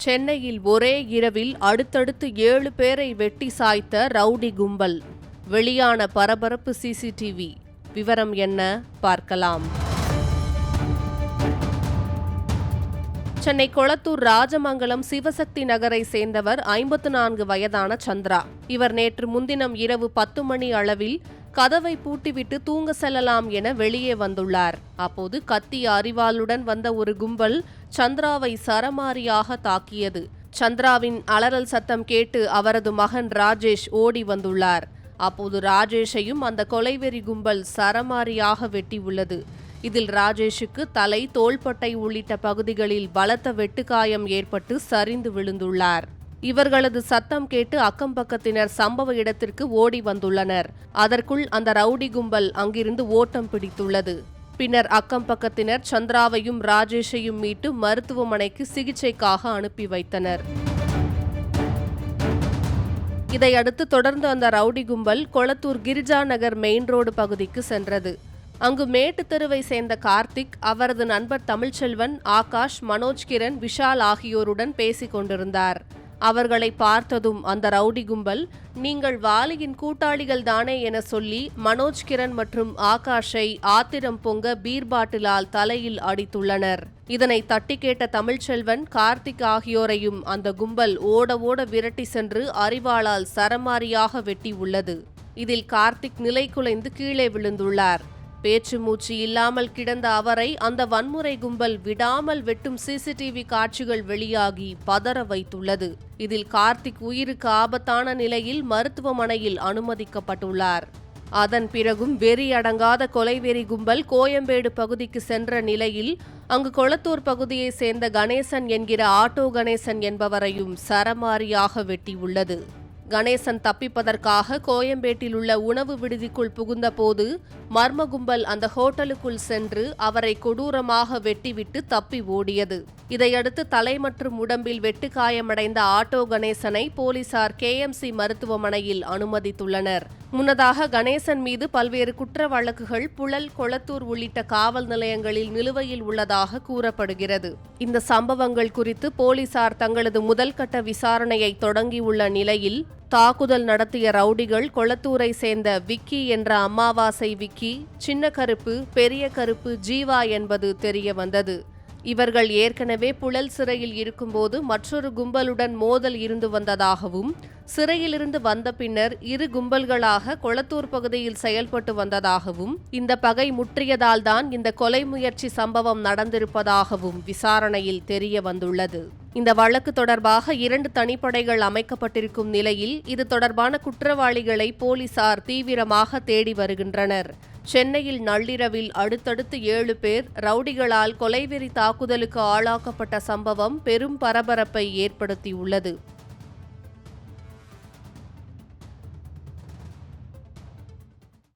சென்னையில் ஒரே இரவில் அடுத்தடுத்து ஏழு பேரை வெட்டி சாய்த்த ரவுடி கும்பல். வெளியான பரபரப்பு சிசிடிவி. விவரம் என்ன? பார்க்கலாம். சென்னை கொளத்தூர் ராஜமங்கலம் சிவசக்தி நகரை சேர்ந்தவர் ஐம்பத்து நான்கு வயதான சந்திரா. இவர் நேற்று முன்தினம் இரவு பத்து மணி அளவில் கதவை பூட்டிவிட்டு தூங்க செல்லலாம் என வெளியே வந்துள்ளார். அப்போது கத்தி அறிவாளுடன் வந்த ஒரு கும்பல் சந்திராவை சரமாரியாக தாக்கியது. சந்திராவின் அலறல் சத்தம் கேட்டு அவரது மகன் ராஜேஷ் ஓடி வந்துள்ளார். அப்போது ராஜேஷையும் அந்த கொலைவெறி கும்பல் சரமாரியாக வெட்டியுள்ளது. இதில் ராஜேஷுக்கு தலை தோள்பட்டை உள்ளிட்ட பகுதிகளில் பலத்த வெட்டுக்காயம் ஏற்பட்டு சரிந்து விழுந்துள்ளார். இவர்களது சத்தம் கேட்டு அக்கம் பக்கத்தினர் சம்பவ இடத்திற்கு ஓடி வந்துள்ளனர். அதற்குள் அந்த ரவுடி கும்பல் அங்கிருந்து ஓட்டம் பிடித்துள்ளது. பின்னர் அக்கம் பக்கத்தினர் சந்திராவையும் ராஜேஷையும் மீட்டு மருத்துவமனைக்கு சிகிச்சைக்காக அனுப்பி வைத்தனர். இதையடுத்து தொடர்ந்து அந்த ரவுடி கும்பல் கொளத்தூர் கிரிஜா நகர் மெயின் ரோடு பகுதிக்கு சென்றது. அங்கு மேட்டு தெருவை சேர்ந்த கார்த்திக் அவரது நண்பர் தமிழ்ச்செல்வன் ஆகாஷ் மனோஜ் கிரண் விஷால் ஆகியோருடன் பேசிக் கொண்டிருந்தார். அவர்களை பார்த்ததும் அந்த ரவுடி கும்பல் நீங்கள் வாலியின் கூட்டாளிகள் தானே என சொல்லி மனோஜ் கிரண் மற்றும் ஆகாஷை ஆத்திரம் பொங்க பீர் பாட்டிலால் தலையில் அடித்துள்ளனர். இதனை தட்டி கேட்ட தமிழ்ச்செல்வன் கார்த்திக் ஆகியோரையும் அந்த கும்பல் ஓட ஓட விரட்டி சென்று அறிவாளால் சரமாரியாக வெட்டி உள்ளது இதில் கார்த்திக் நிலை குலைந்து கீழே விழுந்துள்ளார். பேச்சு மூச்சு இல்லாமல் கிடந்த அவரை அந்த வன்முறை கும்பல் விடாமல் வெட்டும் சிசிடிவி காட்சிகள் வெளியாகி பதற வைத்துள்ளது. இதில் கார்த்திக் உயிருக்கு ஆபத்தான நிலையில் மருத்துவமனையில் அனுமதிக்கப்பட்டுள்ளார். அதன் பிறகும் வெறி அடங்காத கொலைவெறி கும்பல் கோயம்பேடு பகுதிக்கு சென்ற நிலையில் அங்கு கொளத்தூர் பகுதியைச் சேர்ந்த கணேசன் என்கிற ஆட்டோ கணேசன் என்பவரையும் சரமாரியாக வெட்டியுள்ளது. கணேசன் தப்பிப்பதற்காக கோயம்பேட்டில் உள்ள உணவு விடுதிக்குள் புகுந்தபோது மர்ம கும்பல் அந்த ஹோட்டலுக்குள் சென்று அவரை கொடூரமாக வெட்டிவிட்டு தப்பி ஓடியது. இதையடுத்து தலை மற்றும் உடம்பில் வெட்டு காயமடைந்த ஆட்டோ கணேசனை போலீசார் கேஎம்சி மருத்துவமனையில் அனுமதித்துள்ளனர். முன்னதாக கணேசன் மீது பல்வேறு குற்ற வழக்குகள் புழல் கொளத்தூர் உள்ளிட்ட காவல் நிலையங்களில் நிலுவையில் உள்ளதாக கூறப்படுகிறது. இந்த சம்பவங்கள் குறித்து போலீசார் தங்களது முதல்கட்ட விசாரணையை தொடங்கியுள்ள நிலையில் தாக்குதல் நடத்திய ரவுடிகள் கொளத்தூரை சேர்ந்த விக்கி என்ற அமாவாசை விக்கி சின்ன கருப்பு பெரிய கருப்பு ஜீவா என்பது தெரிய வந்தது. இவர்கள் ஏற்கனவே புழல் சிறையில் இருக்கும்போது மற்றொரு கும்பலுடன் மோதல் இருந்து வந்ததாகவும் சிறையிலிருந்து வந்த பின்னர் இரு கும்பல்களாக கொளத்தூர் பகுதியில் செயல்பட்டு வந்ததாகவும் இந்த பகை முற்றியதால் தான் இந்த கொலை முயற்சி சம்பவம் நடந்திருப்பதாகவும் விசாரணையில் தெரிய வந்துள்ளது. இந்த வழக்கு தொடர்பாக இரண்டு தனிப்படைகள் அமைக்கப்பட்டிருக்கும் நிலையில் இது தொடர்பான குற்றவாளிகளை போலீசார் தீவிரமாக தேடி வருகின்றனர். சென்னையில் நள்ளிரவில் அடுத்தடுத்து ஏழு பேர் ரவுடிகளால் கொலைவெறி தாக்குதலுக்கு ஆளாக்கப்பட்ட சம்பவம் பெரும் பரபரப்பை ஏற்படுத்தியுள்ளது.